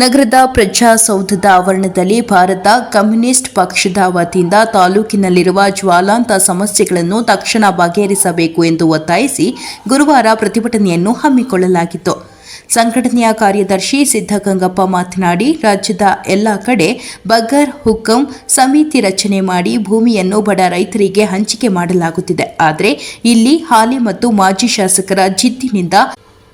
ನಗರದ ಪ್ರಜಾಸೌಧದ ಆವರಣದಲ್ಲಿ ಭಾರತ ಕಮ್ಯುನಿಸ್ಟ್ ಪಕ್ಷದ ವತಿಯಿಂದ ತಾಲೂಕಿನಲ್ಲಿರುವ ಜ್ವಾಲಾಂತ ಸಮಸ್ಯೆಗಳನ್ನು ತಕ್ಷಣ ಬಗೆಹರಿಸಬೇಕು ಎಂದು ಒತ್ತಾಯಿಸಿ ಗುರುವಾರ ಪ್ರತಿಭಟನೆಯನ್ನು ಹಮ್ಮಿಕೊಳ್ಳಲಾಗಿತ್ತು. ಸಂಘಟನೆಯ ಕಾರ್ಯದರ್ಶಿ ಸಿದ್ದಗಂಗಪ್ಪ ಮಾತನಾಡಿ, ರಾಜ್ಯದ ಎಲ್ಲ ಕಡೆ ಬಗರ್ ಹುಕ್ಕಂ ಸಮಿತಿ ರಚನೆ ಮಾಡಿ ಭೂಮಿಯನ್ನು ಬಡ ರೈತರಿಗೆ ಹಂಚಿಕೆ ಮಾಡಲಾಗುತ್ತಿದೆ. ಆದರೆ ಇಲ್ಲಿ ಹಾಲಿ ಮತ್ತು ಮಾಜಿ ಶಾಸಕರ ಜಿದ್ದಿನಿಂದ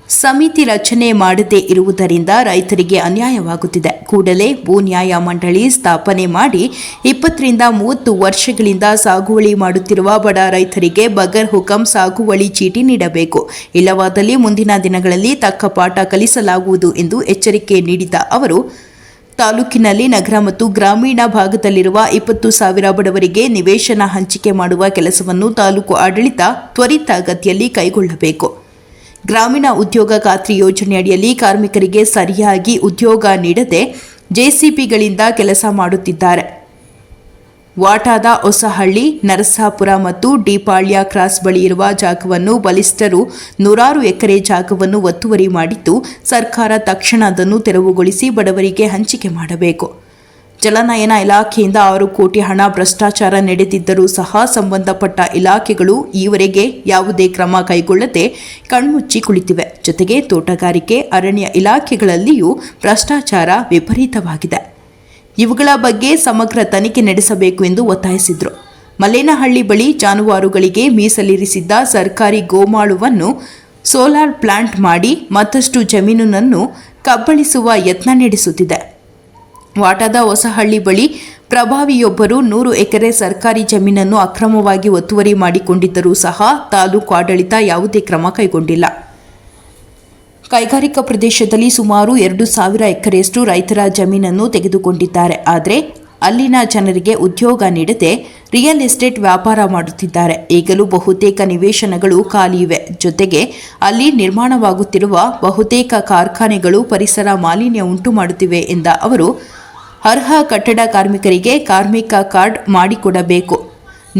ಸಮಿತಿ ರಚನೆ ಮಾಡದೇ ಇರುವುದರಿಂದ ರೈತರಿಗೆ ಅನ್ಯಾಯವಾಗುತ್ತಿದೆ. ಕೂಡಲೇ ಭೂ ನ್ಯಾಯ ಮಂಡಳಿ ಸ್ಥಾಪನೆ ಮಾಡಿ ಇಪ್ಪತ್ತರಿಂದ ಮೂವತ್ತು ವರ್ಷಗಳಿಂದ ಸಾಗುವಳಿ ಮಾಡುತ್ತಿರುವ ಬಡ ರೈತರಿಗೆ ಬಗರ್ ಹುಕಂ ಸಾಗುವಳಿ ಚೀಟಿ ನೀಡಬೇಕು. ಇಲ್ಲವಾದಲ್ಲಿ ಮುಂದಿನ ದಿನಗಳಲ್ಲಿ ತಕ್ಕ ಪಾಠ ಕಲಿಸಲಾಗುವುದು ಎಂದು ಎಚ್ಚರಿಕೆ ನೀಡಿದ ಅವರು, ತಾಲೂಕಿನಲ್ಲಿ ನಗರ ಮತ್ತು ಗ್ರಾಮೀಣ ಭಾಗದಲ್ಲಿರುವ ಇಪ್ಪತ್ತು ಸಾವಿರ ಬಡವರಿಗೆ ನಿವೇಶನ ಹಂಚಿಕೆ ಮಾಡುವ ಕೆಲಸವನ್ನು ತಾಲೂಕು ಆಡಳಿತ ತ್ವರಿತಗತಿಯಲ್ಲಿ ಕೈಗೊಳ್ಳಬೇಕು. ಗ್ರಾಮೀಣ ಉದ್ಯೋಗ ಖಾತ್ರಿ ಯೋಜನೆಯಡಿಯಲ್ಲಿ ಕಾರ್ಮಿಕರಿಗೆ ಸರಿಯಾಗಿ ಉದ್ಯೋಗ ನೀಡದೆ ಜೆಸಿಪಿಗಳಿಂದ ಕೆಲಸ ಮಾಡುತ್ತಿದ್ದಾರೆ. ವಾಟಾದ ಹೊಸಹಳ್ಳಿ, ನರಸಾಪುರ ಮತ್ತು ಡಿಪಾಳ್ಯ ಕ್ರಾಸ್ ಬಳಿ ಇರುವ ಜಾಗವನ್ನು ಬಲಿಷ್ಠರು ನೂರಾರು ಎಕರೆ ಜಾಗವನ್ನು ಒತ್ತುವರಿ ಮಾಡಿದ್ದು, ಸರ್ಕಾರ ತಕ್ಷಣ ಅದನ್ನು ತೆರವುಗೊಳಿಸಿ ಬಡವರಿಗೆ ಹಂಚಿಕೆ ಮಾಡಬೇಕು. ಜಲನಯನ ಇಲಾಖೆಯಿಂದ ಆರು ಕೋಟಿ ಹಣ ಭ್ರಷ್ಟಾಚಾರ ನಡೆದಿದ್ದರೂ ಸಹ ಸಂಬಂಧಪಟ್ಟ ಇಲಾಖೆಗಳು ಈವರೆಗೆ ಯಾವುದೇ ಕ್ರಮ ಕೈಗೊಳ್ಳದೆ ಕಣ್ಮುಚ್ಚಿ ಕುಳಿತಿವೆ. ಜೊತೆಗೆ ತೋಟಗಾರಿಕೆ, ಅರಣ್ಯ ಇಲಾಖೆಗಳಲ್ಲಿಯೂ ಭ್ರಷ್ಟಾಚಾರ ವಿಪರೀತವಾಗಿದೆ. ಇವುಗಳ ಬಗ್ಗೆ ಸಮಗ್ರ ತನಿಖೆ ನಡೆಸಬೇಕು ಎಂದು ಒತ್ತಾಯಿಸಿದರು. ಮಲೇನಹಳ್ಳಿ ಬಳಿ ಜಾನುವಾರುಗಳಿಗೆ ಮೀಸಲಿರಿಸಿದ್ದ ಸರ್ಕಾರಿ ಗೋಮಾಳುವನ್ನು ಸೋಲಾರ್ ಪ್ಲಾಂಟ್ ಮಾಡಿ ಮತ್ತಷ್ಟು ಜಮೀನನ್ನು ಕಬ್ಬಳಿಸುವ ಯತ್ನ ನಡೆಸುತ್ತಿದೆ. ವಾಟಾದ ಹೊಸಹಳ್ಳಿ ಬಳಿ ಪ್ರಭಾವಿಯೊಬ್ಬರು ನೂರು ಎಕರೆ ಸರ್ಕಾರಿ ಜಮೀನನ್ನು ಅಕ್ರಮವಾಗಿ ಒತ್ತುವರಿ ಮಾಡಿಕೊಂಡಿದ್ದರೂ ಸಹ ತಾಲೂಕು ಆಡಳಿತ ಯಾವುದೇ ಕ್ರಮ ಕೈಗೊಂಡಿಲ್ಲ. ಕೈಗಾರಿಕಾ ಪ್ರದೇಶದಲ್ಲಿ ಸುಮಾರು ಎರಡು ಸಾವಿರ ಎಕರೆಯಷ್ಟು ರೈತರ ಜಮೀನನ್ನು ತೆಗೆದುಕೊಂಡಿದ್ದಾರೆ. ಆದರೆ ಅಲ್ಲಿನ ಜನರಿಗೆ ಉದ್ಯೋಗ ನೀಡದೆ ರಿಯಲ್ ಎಸ್ಟೇಟ್ ವ್ಯಾಪಾರ ಮಾಡುತ್ತಿದ್ದಾರೆ. ಈಗಲೂ ಬಹುತೇಕ ನಿವೇಶನಗಳು ಖಾಲಿ ಇವೆ ಜೊತೆಗೆ ಅಲ್ಲಿ ನಿರ್ಮಾಣವಾಗುತ್ತಿರುವ ಬಹುತೇಕ ಕಾರ್ಖಾನೆಗಳು ಪರಿಸರ ಮಾಲಿನ್ಯ ಉಂಟು ಮಾಡುತ್ತಿವೆ ಎಂದ ಅವರು ಅರ್ಹ ಕಟ್ಟಡ ಕಾರ್ಮಿಕರಿಗೆ ಕಾರ್ಮಿಕ ಕಾರ್ಡ್ ಮಾಡಿಕೊಡಬೇಕು.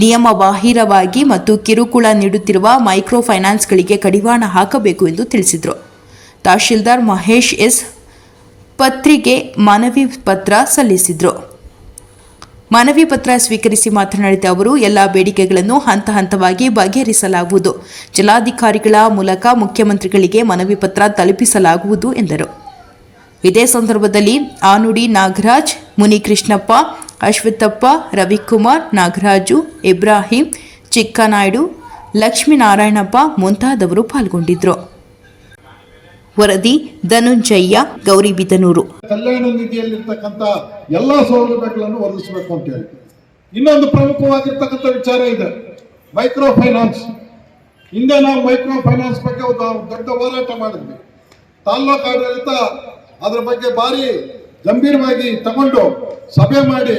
ನಿಯಮ ಬಾಹಿರವಾಗಿ ಮತ್ತು ಕಿರುಕುಳ ನೀಡುತ್ತಿರುವ ಮೈಕ್ರೋ ಫೈನಾನ್ಸ್ಗಳಿಗೆ ಕಡಿವಾಣ ಹಾಕಬೇಕು ಎಂದು ತಿಳಿಸಿದರು. ತಹಶೀಲ್ದಾರ್ ಮಹೇಶ್ ಎಸ್ ಪತ್ರಿಗೆ ಮನವಿ ಪತ್ರ ಸಲ್ಲಿಸಿದರು. ಮನವಿ ಪತ್ರ ಸ್ವೀಕರಿಸಿ ಮಾತನಾಡಿದ ಅವರು, ಎಲ್ಲ ಬೇಡಿಕೆಗಳನ್ನು ಹಂತ ಹಂತವಾಗಿ ಬಗೆಹರಿಸಲಾಗುವುದು. ಜಿಲ್ಲಾಧಿಕಾರಿಗಳ ಮೂಲಕ ಮುಖ್ಯಮಂತ್ರಿಗಳಿಗೆ ಮನವಿ ಪತ್ರ ತಲುಪಿಸಲಾಗುವುದು ಎಂದರು. ಇದೇ ಸಂದರ್ಭದಲ್ಲಿ ಆನುಡಿ ನಾಗರಾಜ್, ಮುನಿಕೃಷ್ಣಪ್ಪ, ಅಶ್ವತ್ಥಪ್ಪ, ರವಿಕುಮಾರ್, ನಾಗರಾಜು, ಇಬ್ರಾಹಿಂ, ಚಿಕ್ಕನಾಯ್ಡು, ಲಕ್ಷ್ಮೀನಾರಾಯಣಪ್ಪ ಮುಂತಾದವರು ಪಾಲ್ಗೊಂಡಿದ್ದರು ವರದಿ ಧನುಂಜಯ್ಯ ಗೌರಿಬಿದನೂರು ಕಲ್ಯಾಣ ನಿಧಿಯಲ್ಲಿರ್ತಕ್ಕಂಥ ಎಲ್ಲ ಸೌಲಭ್ಯಗಳನ್ನು ಒದಗಿಸಬೇಕು ಅಂತ ಹೇಳಿ. ಇನ್ನೊಂದು ಪ್ರಮುಖವಾಗಿರ್ತಕ್ಕಂಥ ವಿಚಾರ ಇದೆ. ಮೈಕ್ರೋ ಫೈನಾನ್ಸ್ ಹಿಂದೆ ನಾವು ಮೈಕ್ರೋ ಫೈನಾನ್ಸ್ ಬಗ್ಗೆ ಒಂದು ದೊಡ್ಡ ಹೋರಾಟ ಮಾಡಿದ್ವಿ. ತಾಲ್ಲೂಕು ಆಡಳಿತ ಅದ್ರ ಬಗ್ಗೆ ಭಾರಿ ಗಂಭೀರವಾಗಿ ತಗೊಂಡು ಸಭೆ ಮಾಡಿ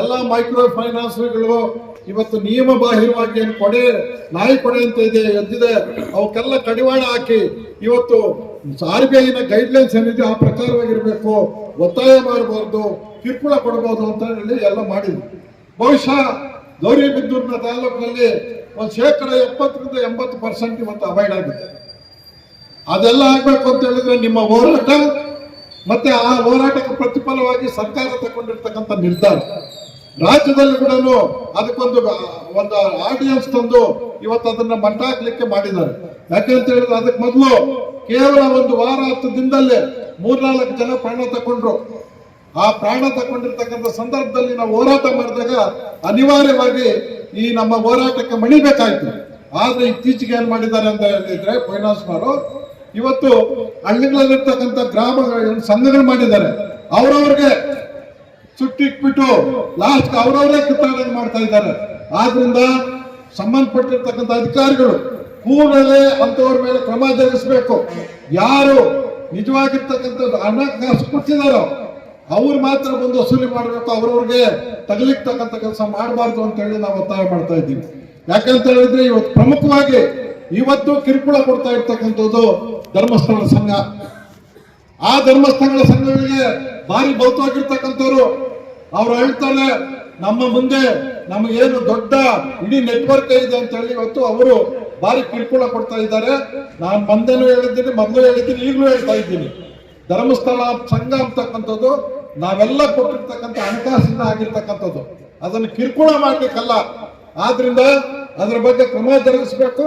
ಎಲ್ಲ ಮೈಕ್ರೋ ಫೈನಾನ್ಸ್ಗಳು ಇವತ್ತು ನಿಯಮ ಬಾಹಿರವಾಗಿ ಏನು ಕೊಡೆ, ನಾಯಿ ಕೊಡೆ ಅಂತ ಇದೆ, ಎದ್ದಿದೆ, ಅವಕ್ಕೆಲ್ಲ ಕಡಿವಾಣ ಹಾಕಿ ಇವತ್ತು ಆರ್ ಬಿ ಐನ ಗೈಡ್ಲೈನ್ಸ್ ಏನಿದೆ ಆ ಪ್ರಕಾರವಾಗಿರಬೇಕು, ಒತ್ತಾಯ ಮಾಡಬಾರ್ದು, ಕಿರುಕುಳ ಕೊಡಬಹುದು ಅಂತ ಹೇಳಿ ಎಲ್ಲ ಮಾಡಿದ್ರು. ಬಹುಶಃ ಗೌರಿಬಿದ್ದೂರಿನ ತಾಲೂಕಿನಲ್ಲಿ ಒಂದು ಶೇಕಡ ಎಪ್ಪತ್ತರಿಂದ ಎಂಬತ್ತು ಪರ್ಸೆಂಟ್ ಇವತ್ತು ಅವಾಯ್ಡ್ ಆಗಿದೆ. ಅದೆಲ್ಲ ಆಗ್ಬೇಕು ಅಂತ ಹೇಳಿದ್ರೆ ನಿಮ್ಮ ಹೋರಾಟ ಮತ್ತೆ ಆ ಹೋರಾಟಕ್ಕೆ ಪ್ರತಿಫಲವಾಗಿ ಸರ್ಕಾರ ತಗೊಂಡಿರ್ತಕ್ಕಂಥ ನಿರ್ಧಾರ. ರಾಜ್ಯದಲ್ಲಿ ಕೂಡ ಅದಕ್ಕೊಂದು ಒಂದು ಆಡಿಯನ್ಸ್ ತಂದು ಇವತ್ತು ಅದನ್ನ ಮಟ್ಟ ಹಾಕ್ಲಿಕ್ಕೆ ಮಾಡಿದ್ದಾರೆ. ಯಾಕಂತ ಹೇಳಿದ್ರೆ ಅದಕ್ಕೆ ಮೊದಲು ಕೇವಲ ಒಂದು ವಾರ ಹತ್ತು ದಿನದಲ್ಲೇ ಮೂರ್ನಾಲ್ಕು ಜನ ಪ್ರಾಣ ತಕೊಂಡ್ರು ಆ ಪ್ರಾಣ ತಗೊಂಡಿರ್ತಕ್ಕಂಥ ಸಂದರ್ಭದಲ್ಲಿ ನಾವು ಹೋರಾಟ ಮಾಡಿದಾಗ ಅನಿವಾರ್ಯವಾಗಿ ಈ ನಮ್ಮ ಹೋರಾಟಕ್ಕೆ ಮಣಿಬೇಕಾಯ್ತು. ಆದ್ರೆ ಇತ್ತೀಚೆಗೆ ಏನ್ ಮಾಡಿದ್ದಾರೆ ಅಂತ ಹೇಳಿದ್ರೆ ಫೈನಾನ್ಸ್ನವರು ಇವತ್ತು ಹಳ್ಳಿಗಳಲ್ಲಿರ್ತಕ್ಕಂಥ ಗ್ರಾಮಗಳ ಸಂಘಗಳು ಮಾಡಿದ್ದಾರೆ. ಅವರವ್ರಿಗೆ ಸುಟ್ಟಿಟ್ಬಿಟ್ಟು ಲಾಸ್ಟ್ ಅವರವರೇ ಕಿತ್ತಾಡಂಗ್ ಮಾಡ್ತಾ ಇದ್ದಾರೆ. ಆದ್ರಿಂದ ಸಂಬಂಧಪಟ್ಟಿರ್ತಕ್ಕಂಥ ಅಧಿಕಾರಿಗಳು ಕೂಡಲೇ ಅಂತವ್ರ ಮೇಲೆ ಕ್ರಮ ಜರುಗಿಸಬೇಕು. ಯಾರು ನಿಜವಾಗಿರ್ತಕ್ಕಂಥ ಹಣ ಕಾಸು ಕೊಟ್ಟಿದಾರೋ ಅವ್ರು ಮಾತ್ರ ಬಂದು ವಸೂಲಿ ಮಾಡಬೇಕು, ಅವ್ರವ್ರಿಗೆ ತಗಲಿಕ್ತಕ್ಕಂಥ ಕೆಲಸ ಮಾಡಬಾರ್ದು ಅಂತ ಹೇಳಿ ನಾವು ಒತ್ತಾಯ ಮಾಡ್ತಾ ಇದ್ದೀವಿ. ಯಾಕಂತ ಹೇಳಿದ್ರೆ ಇವತ್ತು ಪ್ರಮುಖವಾಗಿ ಇವತ್ತು ಕಿರುಕುಳ ಕೊಡ್ತಾ ಇರ್ತಕ್ಕಂಥದ್ದು ಧರ್ಮಸ್ಥಳ ಸಂಘ. ಆ ಧರ್ಮಸ್ಥಳ ಸಂಘಗಳಿಗೆ ಭಾರಿ ಭೌತವಾಗಿರ್ತಕ್ಕಂಥವ್ರು ಅವ್ರು ಹೇಳ್ತಾರೆ, ನಮ್ಮ ಮುಂದೆ ನಮಗೇನು ದೊಡ್ಡ ಇಡೀ ನೆಟ್ವರ್ಕ್ ಇದೆ ಅಂತ ಹೇಳಿ ಇವತ್ತು ಅವರು ಭಾರಿ ಕಿರುಕುಳ ಕೊಡ್ತಾ ಇದ್ದಾರೆ. ನಾನು ಮಂದೇನು ಹೇಳಿದ್ದೀನಿ, ಮೊದಲು ಹೇಳಿದ್ದೀನಿ, ಈಗಲೂ ಹೇಳ್ತಾ ಇದ್ದೀನಿ. ಧರ್ಮಸ್ಥಳ ಸಂಘ ಅಂತಕ್ಕಂಥದ್ದು ನಾವೆಲ್ಲ ಕೊಟ್ಟಿರ್ತಕ್ಕಂಥ ಹಣಕಾಸಿನ ಆಗಿರ್ತಕ್ಕಂಥದ್ದು. ಅದನ್ನು ಕಿರುಕುಳ ಮಾಡ್ಲಿಕ್ಕಲ್ಲ. ಆದ್ರಿಂದ ಅದ್ರ ಬಗ್ಗೆ ಕ್ರಮ ಜರುಗಿಸಬೇಕು.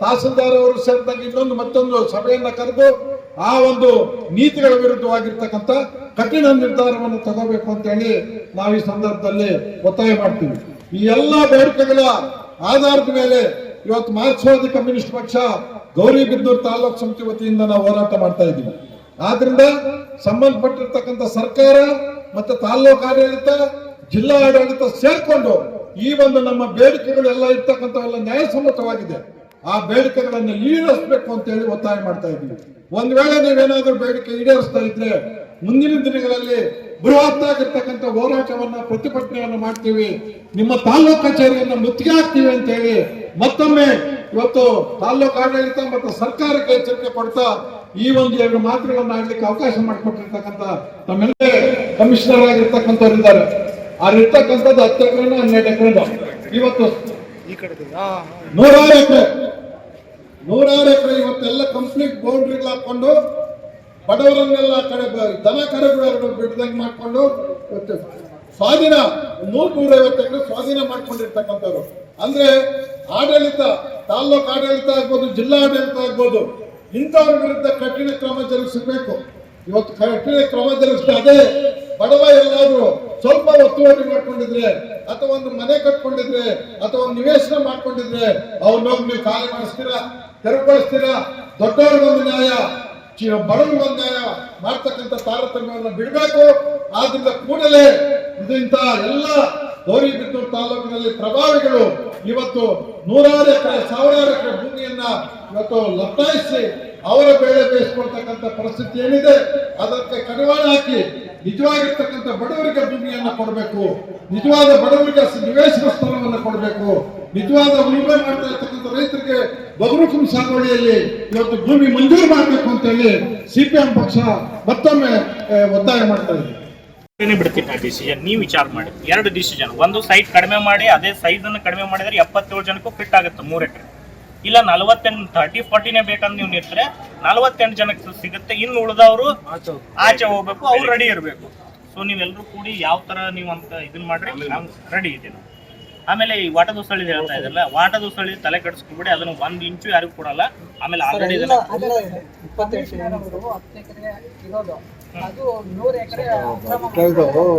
ತಹಸೀಲ್ದಾರ್ ಅವರು ಸೇರಿದಂಗೆ ಇನ್ನೊಂದು ಮತ್ತೊಂದು ಸಭೆಯನ್ನ ಕರೆದು ಆ ಒಂದು ನೀತಿಗಳ ವಿರುದ್ಧವಾಗಿರ್ತಕ್ಕಂಥ ಕಠಿಣ ನಿರ್ಧಾರವನ್ನು ತಗೋಬೇಕು ಅಂತ ಹೇಳಿ ನಾವು ಈ ಸಂದರ್ಭದಲ್ಲಿ ಒತ್ತಾಯ ಮಾಡ್ತೀವಿ. ಈ ಎಲ್ಲಾ ಬೇಡಿಕೆಗಳ ಆಧಾರದ ಮೇಲೆ ಇವತ್ತು ಮಾರ್ಕ್ಸ್ವಾದಿ ಕಮ್ಯುನಿಸ್ಟ್ ಪಕ್ಷ ಗೌರಿಬಿದ್ದೂರು ತಾಲೂಕು ಸಮಿತಿ ವತಿಯಿಂದ ನಾವು ಹೋರಾಟ ಮಾಡ್ತಾ ಇದ್ದೀವಿ. ಆದ್ರಿಂದ ಸಂಬಂಧಪಟ್ಟಿರ್ತಕ್ಕಂಥ ಸರ್ಕಾರ ಮತ್ತೆ ತಾಲ್ಲೂಕು ಆಡಳಿತ, ಜಿಲ್ಲಾ ಆಡಳಿತ ಸೇರ್ಕೊಂಡು ಈ ಒಂದು ನಮ್ಮ ಬೇಡಿಕೆಗಳೆಲ್ಲ ಇರ್ತಕ್ಕಂಥವೆಲ್ಲ ನ್ಯಾಯಸಮ್ಮತವಾಗಿದೆ. ಆ ಬೇಡಿಕೆಗಳನ್ನು ಈಡೇರಿಸಬೇಕು ಅಂತ ಹೇಳಿ ಒತ್ತಾಯ ಮಾಡ್ತಾ ಇದ್ದೀವಿ ಒಂದ್ ವೇಳೆ ನೀವೇನಾದ್ರೂ ಬೇಡಿಕೆ ಈಡೇರಿಸ್ತಾ ಇದ್ರೆ ಮುಂದಿನ ದಿನಗಳಲ್ಲಿ ಬೃಹತ್ ಆಗಿರ್ತಕ್ಕಂಥ ಹೋರಾಟವನ್ನ, ಪ್ರತಿಭಟನೆಯನ್ನು ಮಾಡ್ತೀವಿ. ನಿಮ್ಮ ತಾಲೂಕು ಕಚೇರಿಯನ್ನ ಮುತ್ತಿಗೆ ಹಾಕ್ತೀವಿ ಅಂತ ಹೇಳಿ ಮತ್ತೊಮ್ಮೆ ಇವತ್ತು ತಾಲೂಕು ಆಡಳಿತ ಮತ್ತು ಸರ್ಕಾರಕ್ಕೆ ಎಚ್ಚರಿಕೆ ಕೊಡ್ತಾ ಈ ಒಂದು ಎರಡು ಮಾತುಗಳನ್ನ ಆಡ್ಲಿಕ್ಕೆ ಅವಕಾಶ ಮಾಡಿಕೊಟ್ಟಿರ್ತಕ್ಕಂಥ ತಮ್ಮೆಲ್ಲ ಕಮಿಷನರ್ ಆಗಿರ್ತಕ್ಕಂಥವ್ರು ಇದ್ದಾರೆ ಅಲ್ಲಿರ್ತಕ್ಕಂಥದ್ದು ಹತ್ತು ಎಕರೆನೋ ಹನ್ನೆರಡು ಎಕರೆನೋ. ಇವತ್ತು ನೂರಾರು ಎಕರೆ. ನೂರಾರು ಎಕರೆ ಇವತ್ತೆಲ್ಲ ಕಂಪ್ಲೀಟ್ ಬೌಂಡ್ರಿಗಳು ಹಾಕೊಂಡು ಬಡವರನ್ನೆಲ್ಲ ಕಡೆ ದನ ಕರುಗಳು ಬಿಡ್ದಂಗೆ ಮಾಡಿಕೊಂಡು ಸ್ವಾಧೀನ ನೂರ್ ನೂರೈವತ್ತು ಎಕರೆ ಸ್ವಾಧೀನ ಮಾಡ್ಕೊಂಡಿರ್ತಕ್ಕಂಥವ್ರು. ಅಂದ್ರೆ ಆಡಳಿತ, ತಾಲ್ಲೂಕು ಆಡಳಿತ ಆಗ್ಬೋದು, ಜಿಲ್ಲಾ ಆಡಳಿತ ಆಗ್ಬೋದು, ಇಂಥವ್ರ ವಿರುದ್ಧ ಕಠಿಣ ಕ್ರಮ ಜರುಗಿಸಬೇಕು. ಇವತ್ತು ಕಠಿಣ ಕ್ರಮ ಜರುಗಿಸಿದ್ರೆ ಅದೇ ಬಡವ ಎಲ್ಲಾದ್ರೂ ಸ್ವಲ್ಪ ಒತ್ತುವರಿ ಮಾಡ್ಕೊಂಡಿದ್ರೆ, ಅಥವಾ ಒಂದು ಮನೆ ಕಟ್ಕೊಂಡಿದ್ರೆ, ಅಥವಾ ಒಂದು ನಿವೇಶನ ಮಾಡ್ಕೊಂಡಿದ್ರೆ ಅವ್ರನ್ನೋಗಿ ನೀವು ಖಾಲಿ ಮಾಡಿಸ್ತೀರಾ? ತೆರವುಗೊಳಿಸ್ತೀರಾ ದೊಡ್ಡವ್ರಿಗೊಂದು ನ್ಯಾಯ ಬಡವರು ಒಂದು ನ್ಯಾಯ ಮಾಡ್ತಕ್ಕಂಥ ತಾರತಮ್ಯವನ್ನು ಬಿಡಬೇಕು. ಆದ್ರಿಂದ ಕೂಡಲೇ ಇಂಥ ಎಲ್ಲ ಗೌರಿಬಿದ್ದೂರು ತಾಲೂಕಿನಲ್ಲಿ ಪ್ರಭಾವಿಗಳು ಇವತ್ತು ನೂರಾರು ಎಕರೆ, ಸಾವಿರಾರು ಎಕರೆ ಭೂಮಿಯನ್ನ ಇವತ್ತು ಲತ್ತಾಯಿಸಿ ಅವರ ಬೆಳೆ ಬೇಯಿಸ್ಕೊಳ್ತಕ್ಕಂಥ ಪರಿಸ್ಥಿತಿ ಏನಿದೆ, ಅದಕ್ಕೆ ಕಡಿವಾಣ ಹಾಕಿ ನಿಜವಾಗಿರ್ತಕ್ಕಂಥ ಬಡವರಿಗೆ ಭೂಮಿಯನ್ನ ಕೊಡಬೇಕು. ನಿಜವಾದ ಬಡವರಿಗೆ ನಿವೇಶನ ಸ್ಥಳವನ್ನು ಕೊಡಬೇಕು. ನಿಜವಾದ ಉಳುಮೆ ಮಾಡ್ತಾ ಇರ್ತಕ್ಕಂಥ ರೈತರಿಗೆ ಬಗರುಕುಂ ಸಾಗುವಳಿಯಲ್ಲಿ ಇವತ್ತು ಭೂಮಿ ಮಂಜೂರು ಮಾಡಬೇಕು ಅಂತ ಹೇಳಿ ಸಿಪಿಎಂ ಪಕ್ಷ ಮತ್ತೊಮ್ಮೆ ಒತ್ತಾಯ ಮಾಡ್ತಾ ಇದೆ. ಬಿಡ್ತೀನಿ ಡಿಸಿಷನ್ ನೀವು ವಿಚಾರ ಮಾಡಿ. ಎರಡು ಡಿಸಿಷನ್ ಒಂದು ಸೈಟ್ ಕಡಿಮೆ ಮಾಡಿ, ಅದೇ ಸೈಜ್ ಅನ್ನು ಕಡಿಮೆ ಮಾಡಿದ್ರೆ ಎಪ್ಪತ್ತೇಳು ಜನಕ್ಕೂ ಫಿಟ್ ಆಗುತ್ತೆ ಮೂರ್ ಎಕರೆ. ಇಲ್ಲ ನಲವತ್ತೆಂಟು ತರ್ಟಿ ಫಾರ್ಟಿನೇ ಬೇಕಂತ ನೀವು ನಿಂತ್ರೆ ನಲವತ್ತೆಂಟು ಜನಕ್ಕೆ ಸಿಗುತ್ತೆ. ಇನ್ನು ಉಳಿದವರು ಆಚೆ ಹೋಗ್ಬೇಕು. ಅವ್ರು ರೆಡಿ ಇರಬೇಕು. ಸೊ ನೀವೆಲ್ಲರೂ ಕೂಡಿ ಯಾವ ತರ ನೀವು ಅಂತ ಇದನ್ನ ಮಾಡ್ರಿ ನಾವು ರೆಡಿ ಇದ್ದೀನಿ ಆಮೇಲೆ ಈ ವಾಟದ ಉಸಳಿ ಹೇಳ್ತಾ ಇದ್ರಲ್ಲ ವಾಟದ ಉಸಳಿ ತಲೆ ಕೆಡಿಸ್ಕೊಬಿಡಿ ಅದನ್ನ ಒಂದ್ ಇಂಚು ಯಾರಿಗೂ ಕೊಡಲ್ಲ. ಆಮೇಲೆ ಆಲ್ರೆಡಿ ಇರೋದು. ಅದು ನೂರು ಎಕರೆ